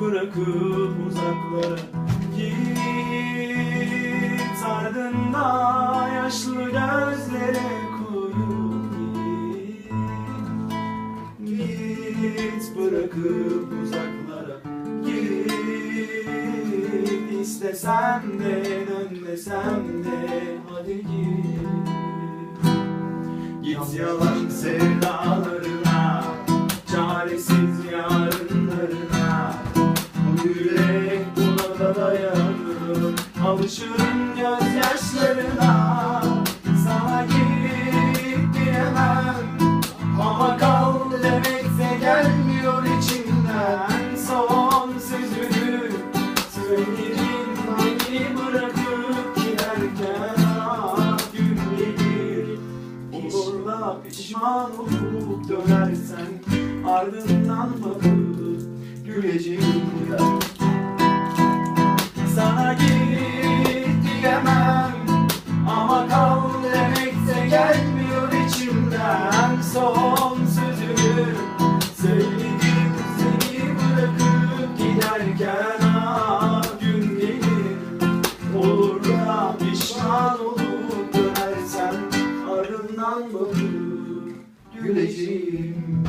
bırakıp uzaklara Git. Ardında yaşlı gözlere koyup git. Git bırakıp uzaklara Git. İstesem de dönmesem de hadi git. Git yalan sevdalarına Çaresiz yarınlarına Alışırım gözyaşlarına. Sana git diyemem. Ama kal demekse gelmiyor içimden. Son sözünü söylerim Beni bırakıp giderken. Ah gün gelir pişman olup dönersen. Ardından bakıp güleceğim ya Son sözümü söyledim Seni bırakıp giderken ah gün gelir. Olur da pişman olup dönersen Ardından bakıp güleceğim